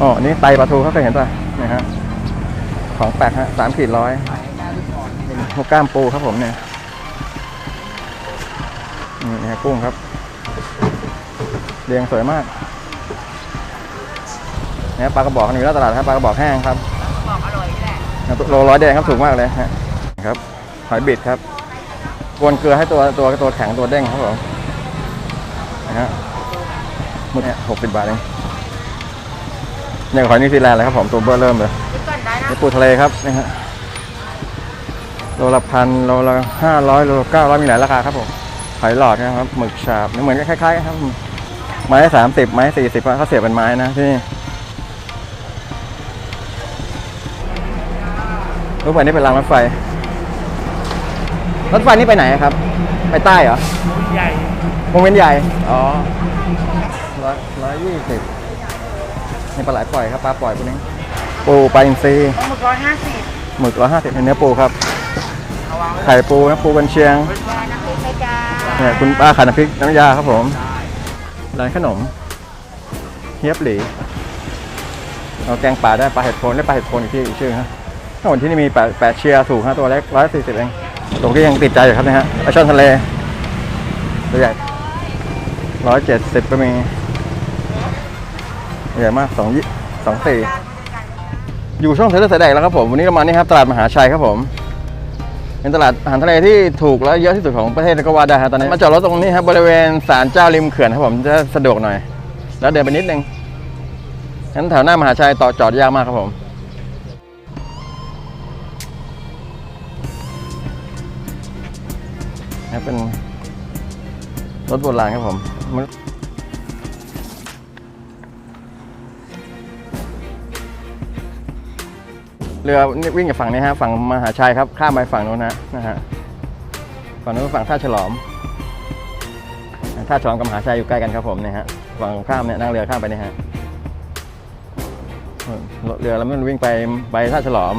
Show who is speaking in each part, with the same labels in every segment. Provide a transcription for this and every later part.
Speaker 1: อ๋อนี่ไตปลาทูเขาเคยเห็นป่ะนะฮะของแปลกฮะสามขีดร้อยหัวก้ามปูครับผมเนี่ยนี่นะฮะกุ้งครับเรียงสวยมากนี่ปลากระบอกอยู่หน้าตลาดครับปลากระบอกแห้งครับกระ
Speaker 2: บอกอร่อยนี่แหละ
Speaker 1: โลร้อยแดงครับถูกมากเลยฮะครับหอยบิดครับกวนเกลือให้ตัวตัวตัวแข็งตัวเด้งครับผมนะฮะมุดเนี่ยหกสิบบาทเอง เนี่ยหอยนิวซีแลนด์เลยครับผมตัวเบอร์เริ่มเลย
Speaker 2: คิดก่อนได้นะ
Speaker 1: นี่ปูทะเลครับนี่ฮะโลละพันโลละห้าร้อยโลละเก้าร้อยมีหลายราคาครับผมหอยหลอดนะครับหมึกฉาบนี่เหมือนคล้ายๆครับไม้สามสิบไม้สี่สิบเขาเสียบเป็นไม้นะที่นี่รถไฟนี่เป็นรางรถไฟ รถไฟนี่ไปไหนครับ ไปใต้เหรอ
Speaker 2: ใหญ่
Speaker 1: วงเวียนใหญ่ อ๋อร้อยร้อยยี่สิบ นี่ปลาไหลปล่อยครับปลาปล่อยพวกนี้ปูปลาอินทรี
Speaker 2: ปลาหมึกร้อยห้าสิบ
Speaker 1: หมึกร้อยห้าสิบเนื้อปูครับ
Speaker 2: เอาวางไว้
Speaker 1: ไข่ปูนะปูกันเชียง
Speaker 2: ปลาน้ำพริกไหมจ้า
Speaker 1: เนี่ยคุณป้าขายน้ำพริกน้ำยาครับผมร้านขนมเฮียบหลีเอาแกงป่าได้ปลาเห็ดโคนได้ปลาเห็ดโคนอีกที่อีกชื่อฮะถ้าวันที่นี่มีแปดแปดเชียร์ถูกฮะตัวเล็กร้อยสี่สิบเองตรงที่ยังติดใจอยู่ครับเนะฮะปลาช่อนทะเลตัวใหญ่ร้อยเจ็ดสิบก็มี ใหญ่มากสองยี่สองสี่อยู่ช่องเทเลสายแดกแล้วครับผม วันนี้เรามานี่ครับตลาดมหาชัยครับผม เป็นตลาดอาหารทะเลที่ถูกและเยอะที่สุดของประเทศก็ว่าได้ครับตอนนี้มาจอดรถตรงนี้ครับบริเวณศาลเจ้าริมเขื่อนครับผมจะสะดวกหน่อย แล้วเดินไปนิดนึงงั้นแถวหน้ามหาชัยต่อจอดยากมากครับผมนี่เป็นรถโบราณครับผม เรือวิ่งจากฝั่งนี้ฮะฝั่งมหาชัยครับข้ามไปฝั่งโน้นนะนะฮะฝั่งนู้นฝั่งท่าฉลอมท่าฉลอมกับมหาชัยอยู่ใกล้กันครับผมเนี่ยฮะฝั่งข้ามเนี่ยนั่งเรือข้ามไปเนี่ยฮะรถเรือลำนั้นวิ่งไปไปท่าฉลอม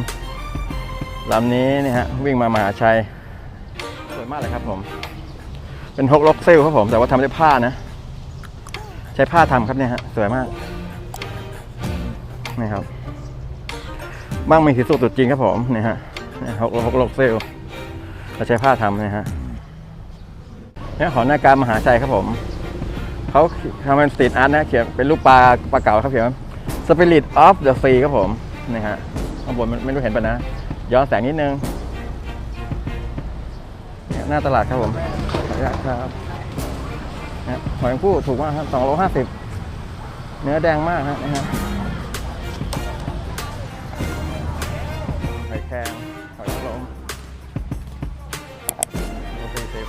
Speaker 1: ลำนี้เนี่ยฮะวิ่งมามหาชัยสวยมากเลยครับผม เป็นฮกล็อกเซลครับผม แต่ว่าทำด้วยผ้านะ ใช้ผ้าทำครับเนี่ยฮะสวยมากนี่ครับ บ้างมีสีสุดจริงครับผมเนี่ยฮะเนี่ยฮกฮกล็อกเซลเราใช้ผ้าทำเนี่ยฮะนี่ยหอนาการมหาชัยครับผมเขาทำเป็นสตรีทอาร์ตนะเขียนเป็นรูปปลาปลาเก๋าครับเขียนว่า Spirit of the Sea ครับผมนี่ฮะข้างบนไม่รู้เห็นปะนะ ย้อนแสงนิดนึงนี่หน้าตลาดครับผมขออนุญาตครับหอยผู้ถูกมากครับสองโลห้าสิบเนื้อแดงมากนะฮะ แครงหอยนางรมโลสี่สิบ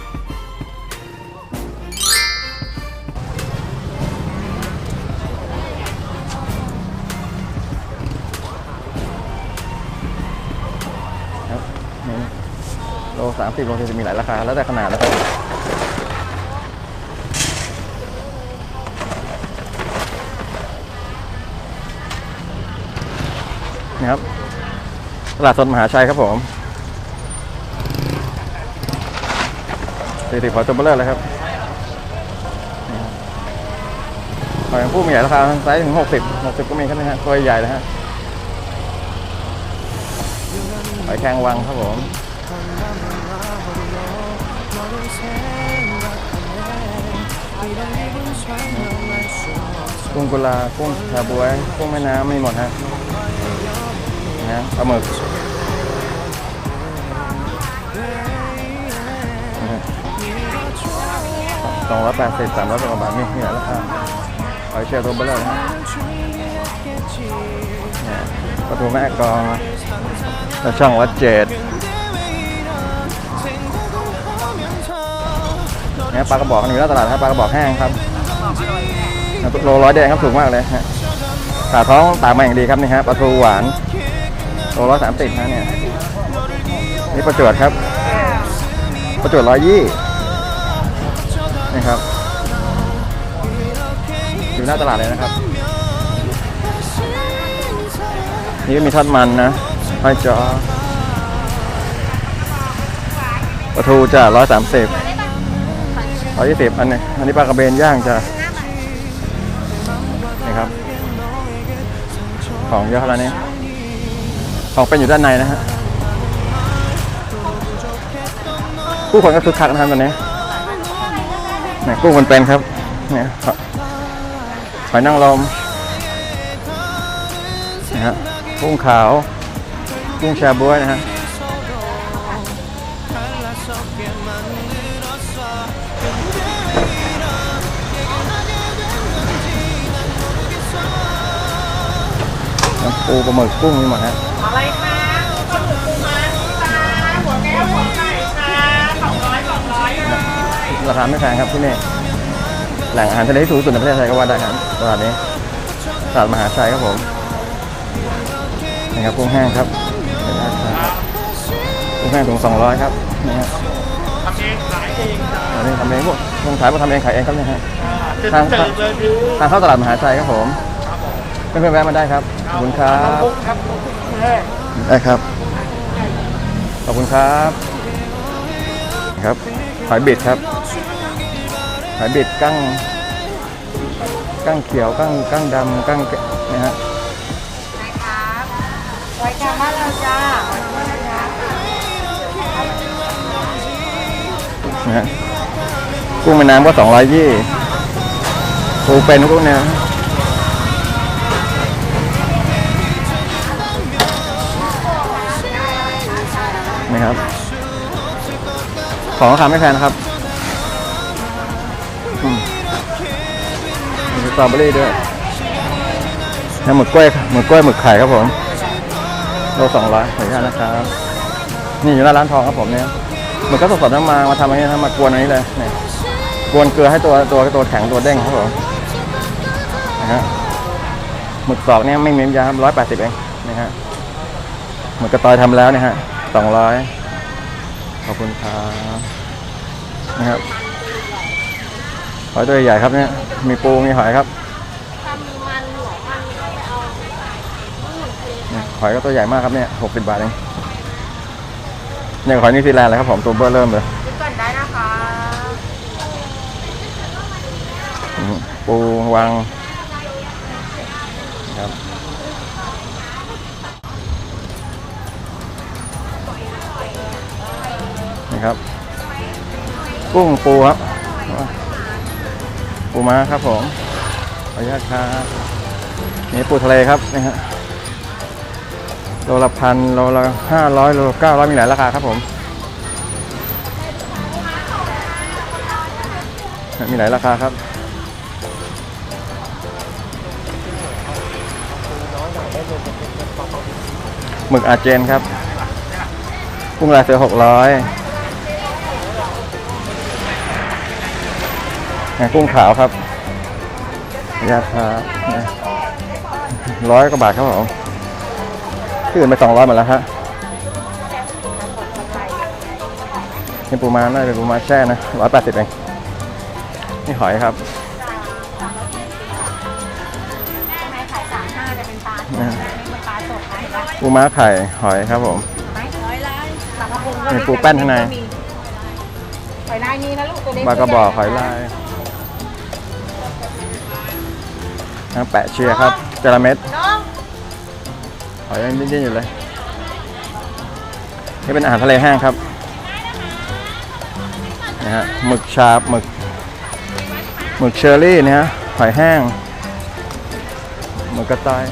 Speaker 1: ครับนี่โลสามสิบโลสี่สิบมีหลายราคา แล้วแต่ขนาดแล้วกันนะครับ ตลาดสดมหาชัยครับผมสี่สิบขอตัวเบลเลอร์เลยครับหอยผู้มีหลายราคาไซส์ถึงหกสิบหกสิบก็มีครับนะฮะตัวใหญ่เลยฮะหอยแครงวังครับผมกุ้งกุลากุ้งชาบวยกุ้งแม่น้ำมีหมดฮะนะปลาหมึก สองร้อยแปดสิบสามร้อยกว่าบาทมีมีหลายราคาหอยเชลล์ตัวเบลเลอร์นะฮะเนี่ยปลาทูแม่กองแล้วช่องวัดเจดเนี่ยปลากระบอกอยู่หน้าตลาดครับปลากระบอกแห้งครับโลร้อยแดงครับถูกมากเลยฮะตาท้องตากมาอย่างดีครับนี่ฮะปลาทูหวานโลร้อยสามสิบนะเนี่ยนี่ประจวดครับ ประจวดร้อยยี่ นี่ครับอยู่หน้าตลาดเลยนะครับ นี่ก็มีทอดมันนะห้อยจอปลาทูจะร้อยสามสิบร้อยยี่สิบอันนี้อันนี้ปลากระเบนย่างจะนี่ครับ ของเยอะขนาดนี้ของเป็นอยู่ด้านในนะฮะผู้คนก็คึกคักนะครับตอนนี้ เนี่ยกุ้งมันเป็นครับเนี่ยหอยนางรมนะฮะกุ้งขาว กุ้งชาบ๊วยนะฮะน้ำปูปลาหมึกกุ้งมีหมดฮะ
Speaker 2: อะไรคะ รา
Speaker 1: คาไม่แพงครับที่นี่แหล่งอาหารทะเลที่ถูกที่สุดในประเทศไทยก็ว่าได้ครับตลาดนี้ตลาดมหาชัยครับผมนี่ครับกุ้งแห้งครับเห็นไหมครับกุ้งแห้งถุง200ครับนี่ฮะ
Speaker 2: ทำเองขายเองจ้า
Speaker 1: อันนี้ทำเองพวกลงขายมาทำเองขายเองครับเนี่ยฮะ
Speaker 2: จะ
Speaker 1: ทาง
Speaker 2: เสิร์ฟเลยพี่
Speaker 1: ทางเข้าตลาดมหาชัยครับผมเพื่อนๆแวะมาได้ครับขอบคุณครับ
Speaker 2: ปุ๊กครับปุ๊กแห้ง
Speaker 1: ได้ครับขอบคุณครับ ครับหอยบิดครับ หอยบิดกั้งกั้งเขียวกั้งกั้งดำกั้งนะฮะ
Speaker 2: ครับไว้กันมาแล้วจ้า
Speaker 1: นะฮะกุ้งแม่น้ำก็สองร้อยยี่ปูเป็นกุ้งเนี่ยนี่ครับ ของราคาไม่แพงนะครับ ตรอเบอรี่ด้วยแล้วหมึกกล้วยหมึกกล้วยหมึกไข่ครับผมโลสองร้อยขออนุญาตนะครับ นี่อยู่หน้าร้านทองครับผมเนี่ยหมึกก็สดๆน้ำมามาทำอันนี้นะมากวนอันนี้เลยเนี่ยกวนเกลือให้ตัวตัวตัวแข็งตัวเด้งครับผมนะฮะหมึกสอกเนี่ยไม่มีน้ำยาร้อยแปดสิบเองนะฮะหมึกกระตอยทำแล้วเนี่ยฮะสองร้อยขอบคุณครับนะครับ อยตัวใหญ่ๆครับเนี่ย มีปูมีหอยครับเนี่ยหอยก็ตัวใหญ่มากครับเนี่ยหกสิบบาทเองเนี่ยหอยนิวซีแลนด์เลยครับผมตัวเบอร์เริ่มเลย
Speaker 2: คิดก่อนได้นะคะ
Speaker 1: อืมปูวางครับนี่ครับกุ้งปูครับ ปูม้าครับผมขออนุญาตครับนี่ปูทะเลครับนี่ฮะโลละพันโลละห้าร้อยโลละเก้าร้อยมีหลายราคาครับผม มีหลายราคาครับหมึกอาเจนครับกุ้งลายเสือหกร้อย กุ้งขาวครับยาคาร้อยกว่าบาทครับผมที่อื่นไปสองร้อยหมดแล้วฮะนี่ปูม้าน่าจะเป็นปูม้าแช่นะร้อยแปดสิบเองนี่หอยครับ
Speaker 2: ไม้ขายสามห้าจะเป็นปลา
Speaker 1: นะ
Speaker 2: เป็นปลาสดนะเห็นปะ
Speaker 1: ปูม้าไข่หอยครับผม
Speaker 2: ไม้ร้อยล้านปลากระพง
Speaker 1: มีปูแป้นข้างใน
Speaker 2: หอยลายนี้นะลูกตัวนี้
Speaker 1: ปลากระบอกหอยลาย นะแปะเชียครับจระเม็ดหอยยังดิ้นๆอยู่เลย นี่เป็นอาหารทะเลแห้งครับนะฮะหมึกชาบหมึกหมึกเชอรี่นะฮะหอยแห้งหมึกกระต่าย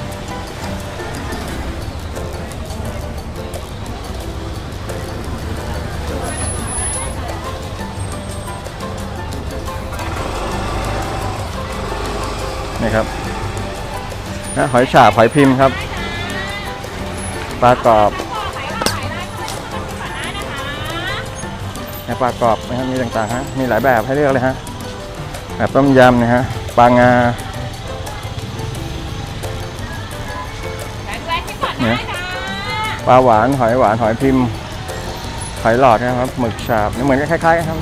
Speaker 1: นี่ครับ นะหอยฉาบหอยพิมพ์ครับ ปลากรอบนะปลากรอบนะครับมีต่างๆฮะมีหลายแบบให้เลือกเลยฮะแบบต้มยำนะฮะปลางาเนี่ยปลาหวานหอยหวานหอยพิมพ์หอยหลอดนะครับหมึกฉาบนี่เหมือนกันคล้ายๆกันครับ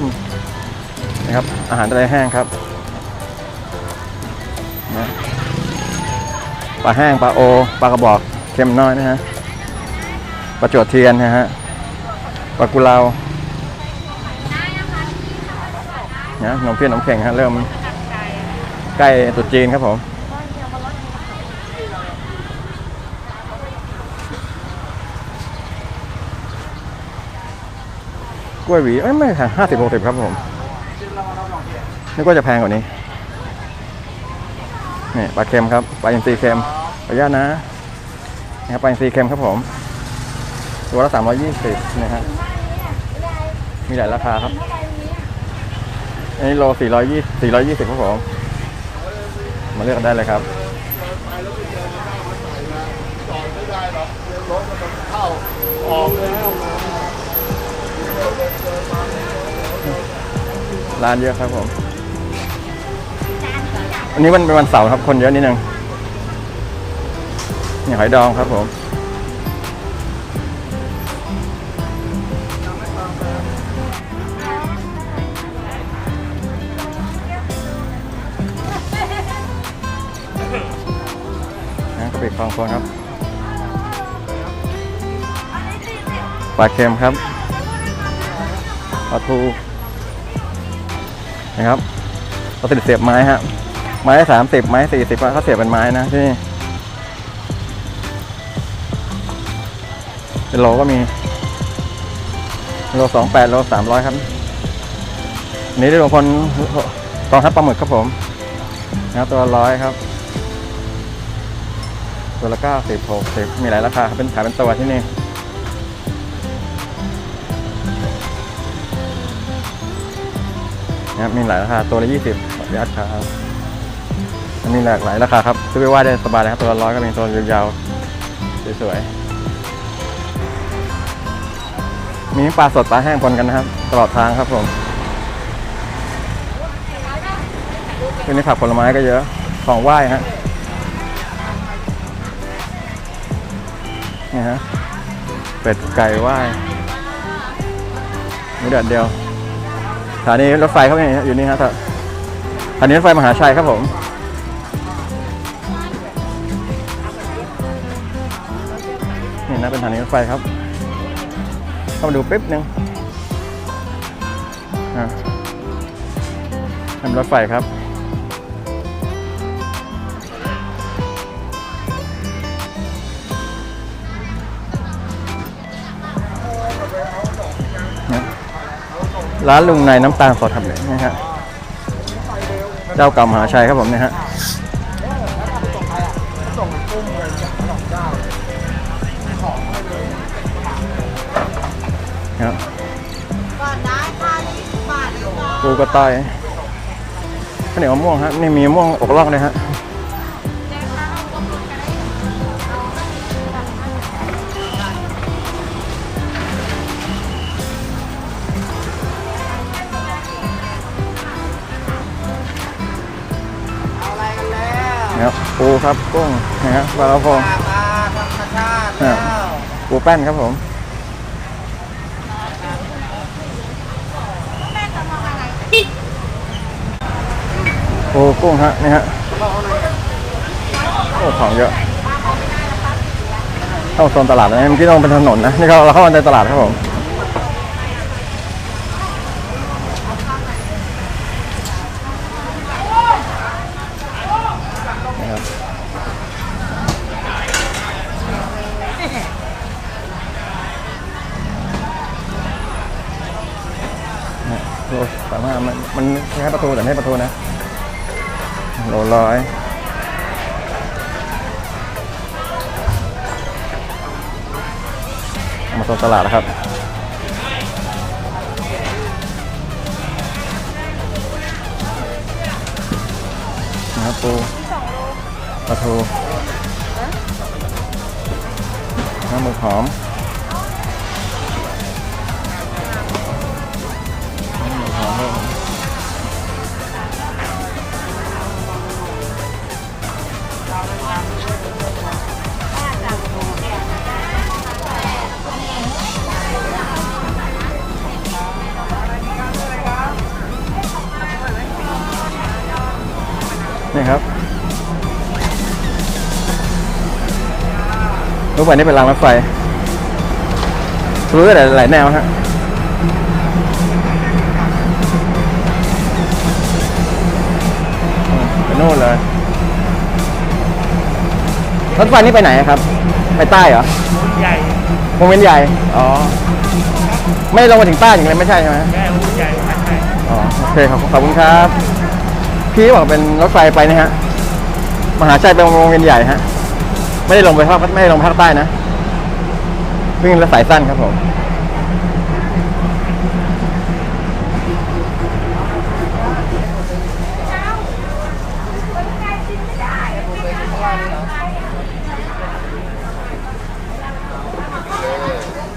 Speaker 1: นะครับ อาหารทะเลแห้งครับ ปลาแห้งปลาโอปลากระบอกเค็มน้อยนะฮะปลาจวดเทียนนะฮะปลากุลาวนะนมเพี้ยนนมแข็งฮะเริ่มใกล้ตุจีนครับผมกล้วยหวีเอ้ยไม่ค่งห้าสิบหกสิบครับผมนึกว่าจะแพงกว่านี้ นี่ปลาเค็มครับปลาอินทรีเค็มขออนุญาตนะนี่ครับปลาอินทรีเค็มครับผม ตัวละสามร้อยยี่สิบนะฮะมีหลายราคาครับอันนี้โลสี่ร้อยยี่สี่ร้อยยี่สิบครับผมมาเลือกกันได้เลยครับร้านเยอะครับผม วันนี้มันเป็นวันเสาร์ครับคนเยอะนิดนึงนี่หอยดองครับผมนะกะปิคลองโคนครับปลาเค็มครับปลาทูนะครับเราติดเสียบไม้ฮะ ไม้สามสิบไม้สี่สิบเขาเสียบเป็นไม้นะที่เป็นโลก็มี โลสองแปดโลสามร้อยครับอันนี้ได้ลงพลกองทัพปลาหมึกครับผมนะตัวร้อยครับ ตัวละเก้าสิบหกสิบมีหลายราคาครับเป็นขายเป็นตัวที่นี่นะมีหลายราคาตัวละยี่สิบขออนุญาตครับ มันมีหลากหลายราคาครับซื้อไปไหว้ได้สบายเลยครับตัวละร้อยก็มีตัวยาวๆสวยๆมีปลาสดปลาแห้งปนกันนะครับ ตลอดทางครับผมทีนี้ผักผลไม้ก็เยอะของไหว้ฮะนี่ฮะเป็ดไก่ไหว้มีเด็ดเดียวสถานีรถไฟเขาเนี่ยอยู่นี่ฮะสถานีรถไฟมหาชัยครับผม ถานีรถไฟครับ เข้ามาดูแป๊บนึงอะนั่นรถไฟครับร้านลุงในน้ำตาลสดครับเลยนะฮะ เจ้าเก่ามหาชัยครับผมเนี่ยฮะ
Speaker 2: ก
Speaker 1: ระต่ายข้าวเหนียวมะม่วงฮะนี่มีมะม่วงอกล่องเลยฮะนะครับปูครับกุ้งนะฮะปลากระพง
Speaker 2: ปลาธรรมชาติ
Speaker 1: อ่าปูแป้นครับผม โอ้กุ้งฮะนี่ฮะโอ้ของเยอะเข้าโซนตลาดนะเมื่อกี้ต้องเป็นถนนนะนี่เราเราเข้ามาในตลาดครับผมนะครับเนี่ยโลสามารถมันมันคล้ประตูแต่ไม่ประตูนะ ร้อยเอามาตรงตลาดแล้วครับ นะครับปูปลาทูน้ำหมึกหอม รถไฟนี่เป็นรางรถไฟรู้ได้หลายหลายแนวฮะอืมไปโน่นเลยรถไฟนี่ไปไหนอะครับ ไปใต้เหรอ
Speaker 2: ใหญ่
Speaker 1: วงเวียนใหญ่ อ๋อ ไม่ลงมาถึงป้ายอย่างไรไม่ใช่ใช่ไหม
Speaker 3: แม่ผู้ใหญ่ไม่ใช่
Speaker 1: อ๋อโอเคขอบขอบคุณครับ พี่บอกเป็นรถไฟไปนะฮะ มหาชัยเป็นวงเวียนใหญ่ฮะ ไม่ได้ลงไปภาคไม่ได้ลงภาคใต้นะวิ่งรถสายสั้นครับผม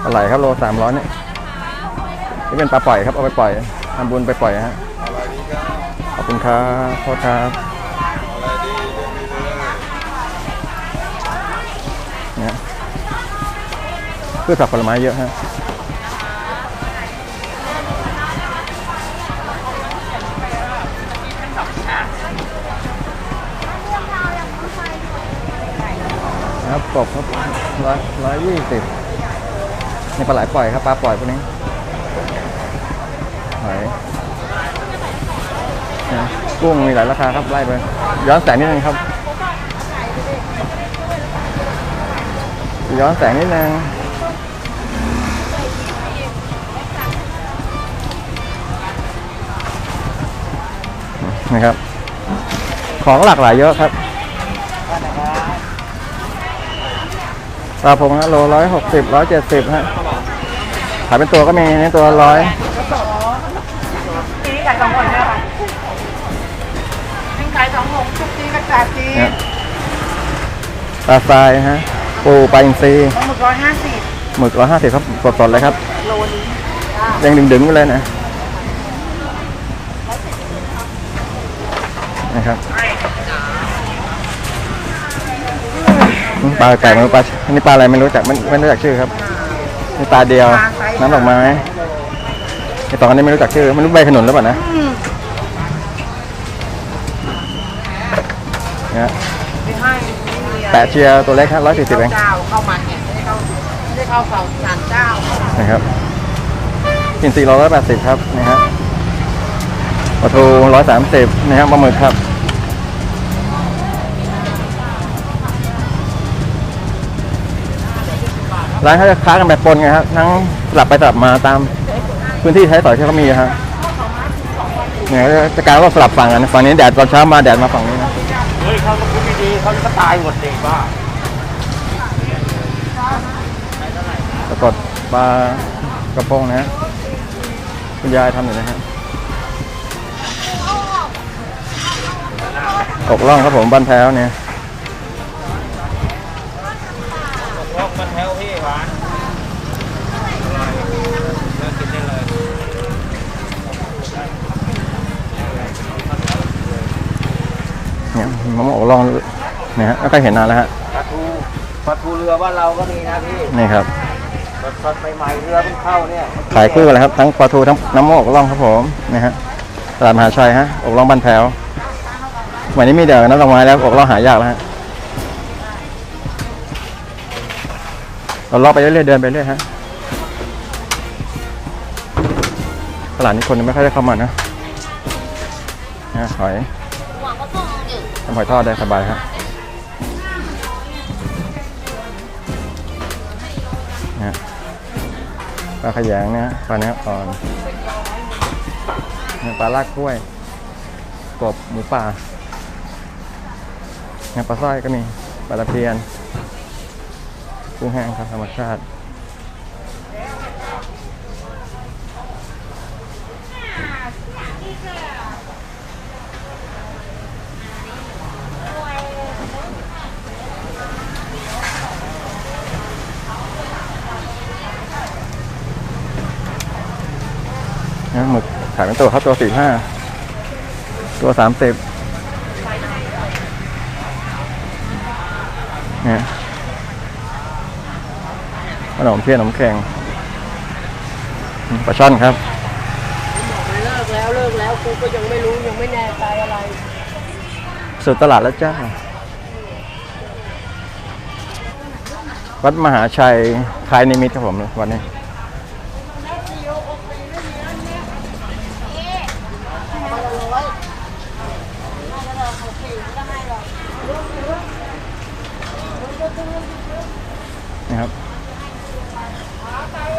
Speaker 1: อะไรครับโลสามร้อยเนี่ยนี่เป็นปลาปล่อยครับเอาไปปล่อยทำบุญไปปล่อยฮะขอบคุณครับโทษครับเนี่ย พืชผักผลไม้เยอะฮะครับกบครับร้อยร้อยยี่สิบนี่ปลาไหลปล่อยครับปลาปล่อยพวกนี้หอยนะกุ้งมีหลายราคาครับไล่ไปย้อนแสงนิดนึงครับย้อนแสงนิดนึง นะครับ ของหลากหลายเยอะครับปลาพงฮะโลร้อยหกสิบร้อยเจ็ดสิบฮะขายเป็นตัวก็มีนี่ตัวร้อย
Speaker 2: จีไก่สองคนใช่ไหมคะเป็นไก่สองหงชุบจีกระจาดจี
Speaker 1: เนี่ยปลาทรายฮะปูปลาอินทรี
Speaker 2: ปลาหมึกร้อยห้าสิบ
Speaker 1: หมึกร้อยห้าสิบครับสดๆเลยครับ
Speaker 2: โลนี้
Speaker 1: ยังดึงๆไปเลยนะ นะครับปลาไก่ไม่รู้ปลาอันนี้ปลาอะไรไม่รู้จักไม่ไม่รู้จักชื่อครับนี่ปลาเดียว น้ำดอกไม้ไอสออันนี้ไม่รู้จักชื่อไม่รู้ใบขนุนหรือเปล่านะเนี่ย
Speaker 2: ไม่ให้ไม่มีอะ
Speaker 1: แปะเชียร์ตัวเล็กครับร้อยสี่สิบเอง
Speaker 2: เข้ามันเนี่ยไม่ได้เข้าไม่ได้เข้าเสาสารเจ้า
Speaker 1: นะครับอินทรีย์ร้อยแปดสิบครับนะฮะปลาทูร้อยสามสิบนะครับปลาหมึกครับ ร้านเขาจะค้ากันแบบปนไงครับทั้งสลับไปสลับมาตามพื้นที่ใช้สอยที่เขามีครับเนี่ยจะกลารว่าสลับฝั่งกันฝั่งนี้แดดตอนเช้ามาแดดมาฝั่งนี้นะ
Speaker 3: เฮ้ยเขาก็พูดดีๆเขาจะตายหมดเด็กบ้า
Speaker 1: ปรากฏปลากระพงนะฮะคุณยายทำอยู่นะฮะอกล่องครับผมบ้านแพ้วเนี่ย
Speaker 3: พวกมันแถวพี่หวานอร่อยเลิกกินได้เลย
Speaker 1: เนี่ยมะม่วงอกล่องเนี่ยฮะไม่เคยเห็นนานแล้วฮะ
Speaker 3: ปลาทูปลาทูเรือบ้านเราก็มีนะพี่
Speaker 1: นี่ครับ
Speaker 3: สดๆใหม่ๆเรือเพิ่งเข้าเนี่ย
Speaker 1: ขายคู่กันเลยครับ ทั้งปลาทูทั้งน้ำมะม่วงอกล่องครับผมนี่ฮะตลาดมหาชัยฮะอกล่องบ้านแพ้วสมัยนี้มีเดี๋ยวน้ำดอกไม้แล้วอกล่องหายากแล้วฮะเราเลาะไปเรื่อยๆเดินไปเรื่อยฮะตลาดนี้คนไม่ค่อยได้เข้ามานะนะหอย ทำหอยทอดได้สบายครับนะปลาขยงนี่ยปลาเนื้ออ่อนปลาลากกล้วย กบหมูป่าปลาสร้อยก็มีปลาตะเพียนกุ้งแห้งครับธรรมชาติ นะ หมึกขายเป็นตัวครับตัวสี่ห้าตัวสามสิบเนี่ยขนมเพี้ยนขนมแข็งอืมปลาช่อนครับ
Speaker 2: เลิกแล้วเลิกแล้วกูก็ยังไม่รู้ยังไม่แน่ใจอะไร
Speaker 1: สุดตลาดแล้วจ้า วัดมหาชัยคลายนิมิตครับผมวันนี้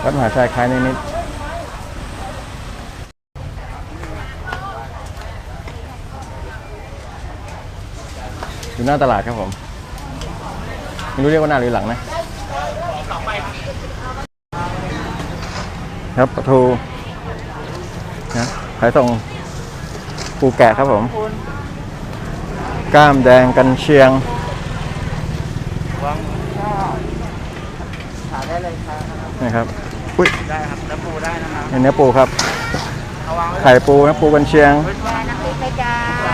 Speaker 1: ัดหาชัยคลายนิดอยู่หน้าตลาดครับผม ไม่รู้เรียกว่าหน้าหรือหลังนะ ครับปลาทูนะขายส่งภูแกะครับผม ก้ามแดงกันเชียงนะครับ อุ้ย
Speaker 3: ได้ครับน้ำปูได้นะครับ
Speaker 1: เนื้อปูครับ
Speaker 3: เอาวางไว้
Speaker 1: ไข่ปูนะปูกันเชียง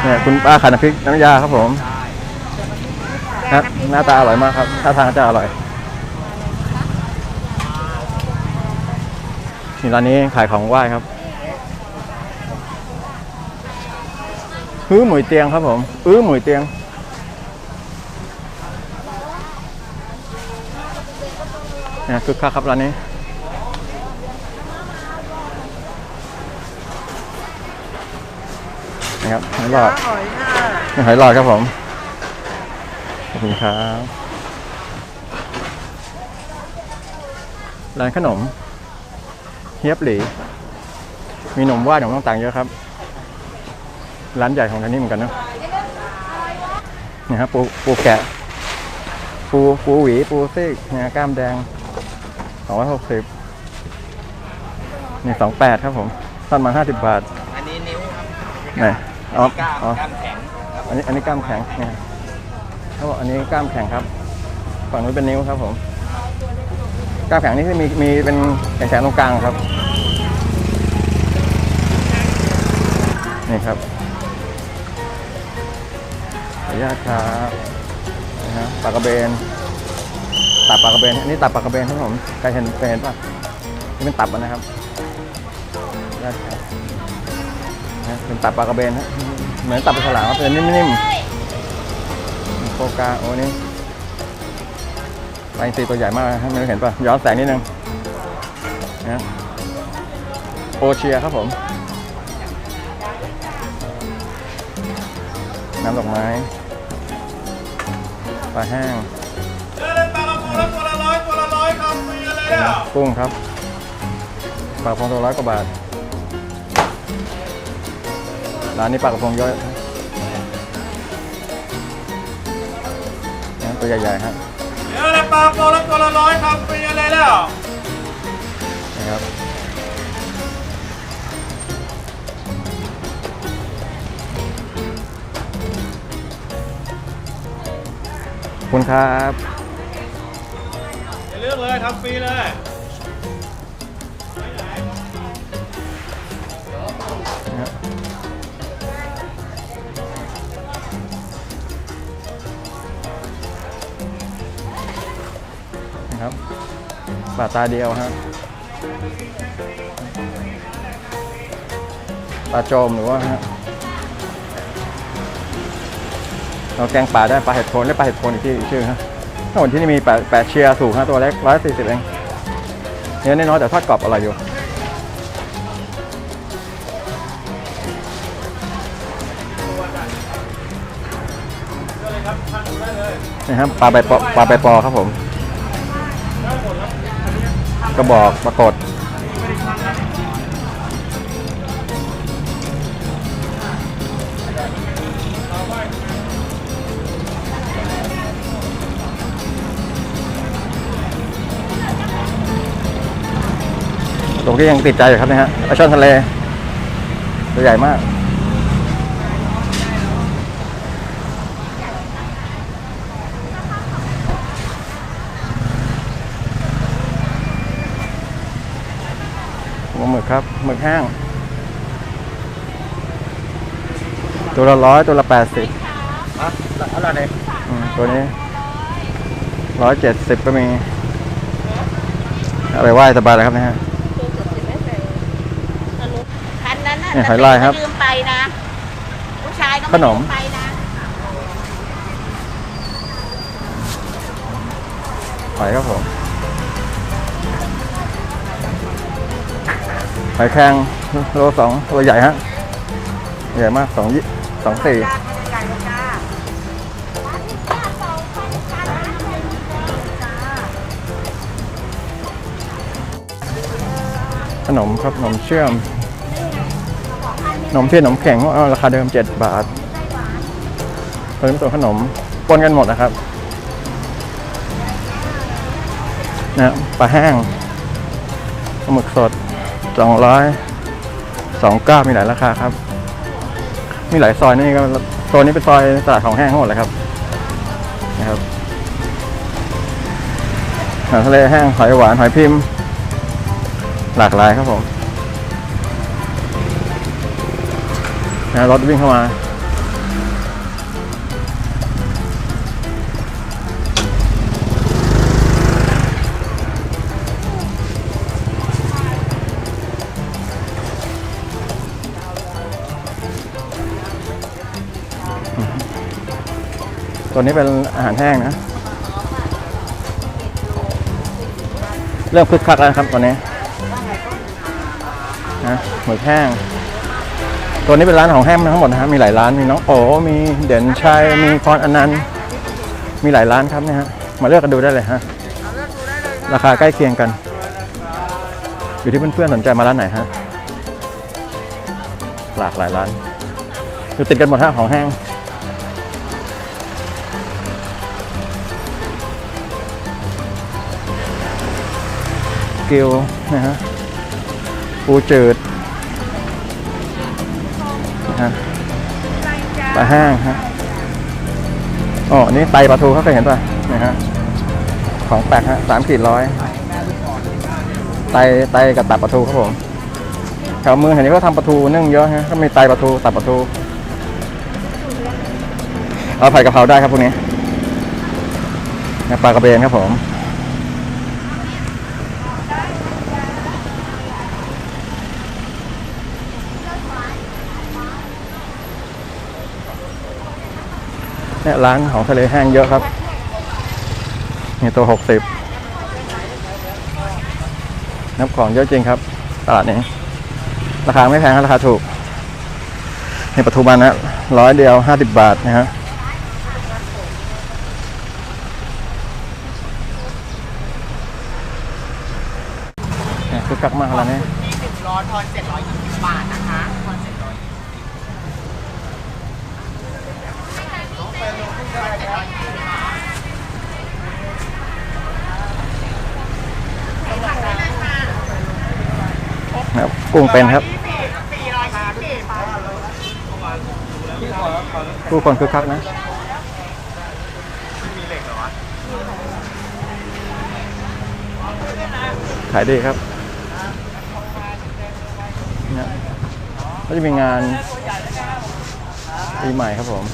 Speaker 1: เนี่ยคุณป้าขายน้ำพริกน้ำยาครับผมนะหน้าตาอร่อยมากครับท่าทางจะอร่อยนี่ร้านนี้ขายของไหว้ครับอื้อหมวยเตียงครับผมอื้อหมวยเตียงเนี่ยคึกคักครับร้านนี้ นะครับหอยหลอด
Speaker 2: หอยค่ะ
Speaker 1: นี่หอยหลอดครับผมขอบคุณครับร้านขนมเฮียบหลีมีหนมว่าหนมต่างๆเยอะครับ ร้านใหญ่ของร้านนี้เหมือนกันเนอะนี่ครับปูปูแกะ ปูปูหวี ปูซีกเนี่ยกล้ามแดงสองร้อยหกสิบนี่สองแปดครับผมสั้นมาห้าสิบบาท
Speaker 3: อันนี้นิ้วครับ
Speaker 1: ไหน อ๋อ
Speaker 3: ก้าม
Speaker 1: อ๋อ
Speaker 3: ก้ามแข็ง
Speaker 1: อันนี้อันนี้กล้ามแข็งเนี่ยเขาบอกอันนี้กล้ามแข็งครับ ฝั่งนู้นเป็นนิ้วครับผม กล้ามแข็งนี่คือมีมีเป็นแข็งๆตรงกลางครับ นี่ครับขออนุญาตครับนะฮะปลากระเบน ตับปลากระเบน อันนี้ตับปลากระเบนครับผมใครเห็นเคยเห็นป่ะ นี่เป็นตับอะนะครับขออนุญาตครับนะ เป็นตับปลากระเบนฮะเหมือนตับปลาฉลามครับเป็นนิ่มๆโฟกาโอ้นี่ปลาอินทรีตัวใหญ่มากนะครับไม่รู้เห็นป่ะย้อนแสงนิดนึงนะโอเชียครับผม น้ำดอกไม้ปลาแห้ง
Speaker 2: เออปลากระพงแล้วตัวละร้อยตัวละร้อยครับฟรีเลยอะ
Speaker 1: กุ้งครับปลากระพงตัวร้อยกว่าบาท ร้านนี้ปลากระพงเยอะนะตัวใหญ่ๆฮะ
Speaker 2: เดี๋ยวเลยปลากระพงแล้วตัวละร้อยครับฟรีเลยแล้ว
Speaker 1: นะครับขอบคุณครับ
Speaker 2: อย่าเลือกเลยทำฟรีเลย
Speaker 1: บาทตาเดียวฮะปลาโจมหรือว่าฮะเราแกงป่าได้ปลาเห็ดโคนได้ปลาเห็ดโคนอีกที่ชื่อฮะถ้าวันที่นี่มีแปดแปดเชียร์สูงฮะตัวเล็กร้อยสี่สิบเองเนื้อน้อยแต่ทอดกรอบอร่อยอยู่นี่ครับปลาใบปอปลาใบปอครับผม กระบอกปรากฏตรงที่ยังติดใจอยู่ครับนี่ฮะปลาช่อนทะเลตัวใหญ่มาก หัวหมึก ครับหมึกแห้ง ตัวละร้อยตัวละแปดสิบ
Speaker 3: อะอะไรเนี่ย
Speaker 1: ตัวนี้ร้อยเจ็ดสิบก็มีเอาไปไหว้สบายเลยครับเนะฮะ
Speaker 4: คันนั้นน่ะ
Speaker 1: เนี่ยหอยลายครับ
Speaker 4: ลืมไปนะผู้ชายก็
Speaker 1: ขนม
Speaker 4: ลืไปนะ
Speaker 1: หอยครับผม หอยแครงโลสองตัวใหญ่ฮะ ใหญ่มากสองยี่สองสี่ขนมครับขนมเชื่อมขนมเทียนขนมแข็งเอาราคาเดิมเจ็ดบาทเพิ่มตัวขนมปนกันหมดนะครับนะปลาแห้งปลาหมึกสด สองร้อยสองเก้ามีหลายราคาครับ มีหลายซอยนี่ก็โซนนี้เป็นซอยตลาดของแห้งทั้งหมดเลยครับนะครับอาหารทะเลแห้งหอยหวานหอยพิมพ์ หลากหลายครับผมนะรถวิ่งเข้ามา ตัวนี้เป็นอาหารแห้งนะ เริ่มคึกคักแล้วครับตอนนี้นะหมึกแห้ง ตัวนี้เป็นร้านของแห้งทั้งหมดนะครับมีหลายร้านมีน้องโอมีเด่นชัยมีพรอนันต์มีหลายร้านครับเนี่ยฮะมาเลือกกันดูได้เลยฮะราคาใกล้เคียงกัน อยู่ที่เพื่อนๆสนใจมาร้านไหนฮะหลากหลายร้านอยู่ติดกันหมดฮะของแห้ง กิวนะฮะปูเจืดนะฮะปลาแห้งฮะอ๋อนี่ไตปลาทูเขาเคยเห็นป่ะนะฮะของแปลกฮะสามขีดร้อยไตไตกับตับปลาทูครับผมแถวเมืองเห็นเขาทำปลาทูนึ่งเยอะฮะก็มีไตปลาทูตับปลาทูเอาผัดกะเพราได้ครับพวกนี้ปลากระเบนครับผม เนี่ยร้านของทะเลแห้งเยอะครับนี่ตัวหกสิบนับของเยอะจริงครับ ตลาดนี้ ราคาไม่แพงครับราคาถูกในปัทุมันนะร้อยเดียวห้าสิบบาทนะฮะเนี่ยคึกคักมากแล้วเนี่ย
Speaker 2: มีหนึ่งร้อยทอนเจ็ดร้อยยี่สิบบาทนะคะทอนเจ็ดร้อย
Speaker 1: นะ ครับกุ้งเป็นครั
Speaker 2: บ
Speaker 1: ผู้คนคึกคักนะขายดีครับเนี่ยก็จะมีงานปีใหม่ครับผม